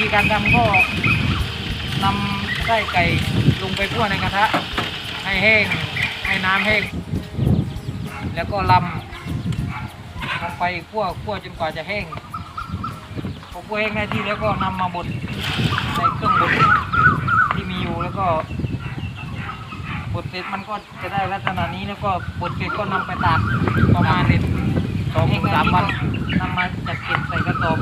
ธีการทำก็นำไส้ไก่ลงไปคั่วในกระทะ ให้แห้ง ให้น้ำแห้ง แล้วก็ลำลงไปคั่วคั่วจนกว่าจะแห้งพอคั่วแห้งได้ที่แล้วก็นำมาบดในเครื่องบดที่มีอยู่แล้วก็บดเสร็จมันก็จะได้ลักษณะนี้แล้วก็บดเสร็จก็นำไปตากประมาณสองสามวันนำมาจัดเก็บใส่กระสอบ